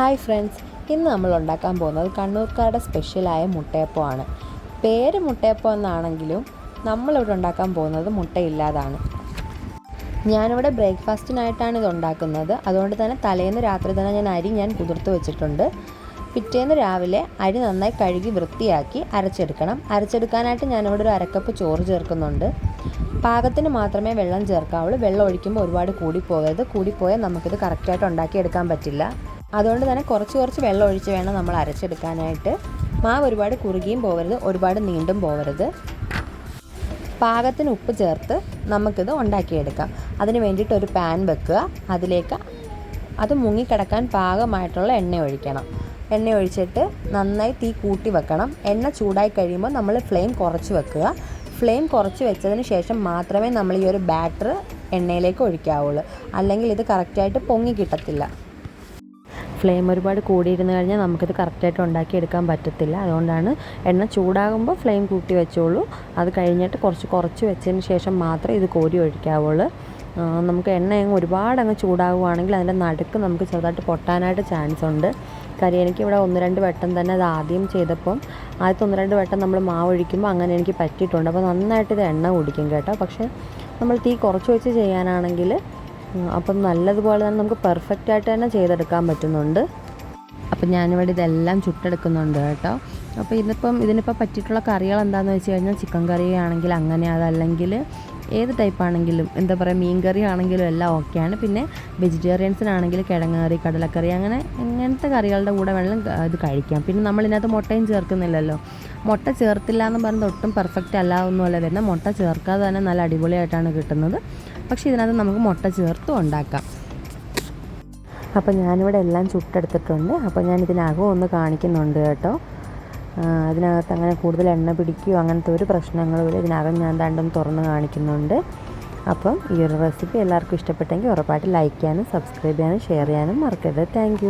Hi friends ഇന്ന് നമ്മൾ ഉണ്ടാക്കാൻ പോകുന്നത് കണ്ണൂർക്കാരുടെ സ്പെഷ്യലായ മുട്ടയപ്പമാണ് പേര് മുട്ടയപ്പം എന്നാണെങ്കിലും നമ്മളിവിടെ ഉണ്ടാക്കാൻ പോകുന്നത് മുട്ടയില്ലാതാണ്. ഞാനിവിടെ ബ്രേക്ക്ഫാസ്റ്റിനായിട്ടാണ് ഇത് ഉണ്ടാക്കുന്നത്. അതുകൊണ്ട് തന്നെ തലേന്ന് രാത്രി തന്നെ ഞാൻ അരി ഞാൻ കുതിർത്ത് വെച്ചിട്ടുണ്ട്. പിറ്റേന്ന് രാവിലെ അരി നന്നായി കഴുകി വൃത്തിയാക്കി അരച്ചെടുക്കണം. അരച്ചെടുക്കാനായിട്ട് ഞാനിവിടെ ഒരു അരക്കപ്പ് ചോറ് ചേർക്കുന്നുണ്ട്. പാകത്തിന് മാത്രമേ വെള്ളം ചേർക്കാവുള്ളൂ. വെള്ളം ഒഴിക്കുമ്പോൾ ഒരുപാട് കൂടിപ്പോകരുത്. കൂടിപ്പോയാൽ നമുക്കിത് കറക്റ്റായിട്ട് ഉണ്ടാക്കിയെടുക്കാൻ പറ്റില്ല. അതുകൊണ്ട് തന്നെ കുറച്ച് കുറച്ച് വെള്ളം ഒഴിച്ച് വേണം നമ്മൾ അരച്ചെടുക്കാനായിട്ട്. മാവ് ഒരുപാട് കുറുകിയും പോകരുത് ഒരുപാട് നീണ്ടും പോകരുത്. പാകത്തിന് ഉപ്പ് ചേർത്ത് നമുക്കിത് ഉണ്ടാക്കിയെടുക്കാം. അതിന് വേണ്ടിയിട്ട് ഒരു പാൻ വെക്കുക. അതിലേക്ക് അത് മുങ്ങിക്കിടക്കാൻ പാകമായിട്ടുള്ള എണ്ണ ഒഴിക്കണം. എണ്ണ ഒഴിച്ചിട്ട് നന്നായി തീ കൂട്ടി വെക്കണം. എണ്ണ ചൂടായി കഴിയുമ്പോൾ നമ്മൾ ഫ്ലെയിം കുറച്ച് വെക്കുക. ഫ്ലെയിം കുറച്ച് വെച്ചതിന് ശേഷം മാത്രമേ നമ്മൾ ഈ ഒരു ബാറ്റർ എണ്ണയിലേക്ക് ഒഴിക്കാവുള്ളൂ. അല്ലെങ്കിൽ ഇത് കറക്റ്റായിട്ട് പൊങ്ങി കിട്ടത്തില്ല. ഫ്ലെയിം ഒരുപാട് കൂടിയിരുന്ന് കഴിഞ്ഞാൽ നമുക്കിത് കറക്റ്റായിട്ട് ഉണ്ടാക്കിയെടുക്കാൻ പറ്റത്തില്ല. അതുകൊണ്ടാണ് എണ്ണ ചൂടാകുമ്പോൾ ഫ്ലെയിം കൂട്ടി വെച്ചോളൂ. അത് കഴിഞ്ഞിട്ട് കുറച്ച് കുറച്ച് വെച്ചതിന് ശേഷം മാത്രമേ ഇത് കോരി ഒഴിക്കാവുള്ളൂ. നമുക്ക് എണ്ണ അങ്ങ് ഒരുപാട് അങ്ങ് ചൂടാകുവാണെങ്കിൽ അതിന്റെ നടുക്ക് നമുക്ക് ചെറുതായിട്ട് പൊട്ടാനായിട്ട് ചാൻസ് ഉണ്ട്. കാര്യം എനിക്കിവിടെ ഒന്ന് രണ്ട് വട്ടം തന്നെ അത് ആദ്യം ചെയ്തപ്പം ആദ്യത്തെ ഒന്ന് രണ്ട് വട്ടം നമ്മൾ മാവ് ഒഴിക്കുമ്പോൾ അങ്ങനെ എനിക്ക് പറ്റിയിട്ടുണ്ട്. അപ്പോൾ നന്നായിട്ട് ഇത് എണ്ണ കുടിക്കും കേട്ടോ. പക്ഷേ നമ്മൾ തീ കുറച്ച് വെച്ച് ചെയ്യാനാണെങ്കിൽ അപ്പം നല്ലതുപോലെ തന്നെ നമുക്ക് പെർഫെക്റ്റ് ആയിട്ട് തന്നെ ചെയ്തെടുക്കാൻ പറ്റുന്നുണ്ട്. അപ്പം ഞാനിവിടെ ഇതെല്ലാം ചുട്ടെടുക്കുന്നുണ്ട് കേട്ടോ. അപ്പോൾ ഇതിപ്പം ഇതിനിപ്പോൾ പറ്റിയിട്ടുള്ള കറികൾ എന്താണെന്ന് വെച്ച് കഴിഞ്ഞാൽ ചിക്കൻ കറി ആണെങ്കിൽ അങ്ങനെ അതല്ലെങ്കിൽ ഏത് ടൈപ്പ് ആണെങ്കിലും എന്താ പറയുക മീൻ കറി ആണെങ്കിലും എല്ലാം ഓക്കെയാണ് പിന്നെ വെജിറ്റേറിയൻസിനാണെങ്കിൽ കിഴങ്ങ് കറി കടലക്കറി അങ്ങനെ ഇങ്ങനത്തെ കറികളുടെ കൂടെ വേണം ഇത് കഴിക്കാം. പിന്നെ നമ്മൾ ഇതിനകത്ത് മുട്ടയും ചേർക്കുന്നില്ലല്ലോ. മുട്ട ചേർത്തില്ല എന്ന് പറയുന്നത് ഒട്ടും പെർഫെക്റ്റ് അല്ല ഒന്നുമല്ല. വരുന്നത് മുട്ട ചേർക്കാതെ തന്നെ നല്ല അടിപൊളിയായിട്ടാണ് കിട്ടുന്നത്. പക്ഷേ ഇതിനകത്ത് നമുക്ക് മുട്ട ചേർത്തും ഉണ്ടാക്കാം. അപ്പോൾ ഞാനിവിടെ എല്ലാം ചുട്ടെടുത്തിട്ടുണ്ട്. അപ്പോൾ ഞാൻ ഇതിനകം ഒന്ന് കാണിക്കുന്നുണ്ട് കേട്ടോ. അതിനകത്ത് അങ്ങനെ കൂടുതൽ എണ്ണ പിടിക്കുകയോ അങ്ങനത്തെ ഒരു പ്രശ്നങ്ങളും ഇതിനകം ഞാൻ രണ്ടും തുറന്ന് കാണിക്കുന്നുണ്ട്. അപ്പം ഈ ഒരു റെസിപ്പി എല്ലാവർക്കും ഇഷ്ടപ്പെട്ടെങ്കിൽ ഉറപ്പായിട്ട് ലൈക്ക് ചെയ്യാനും സബ്സ്ക്രൈബ് ചെയ്യാനും ഷെയർ ചെയ്യാനും മറക്കരുത്. താങ്ക്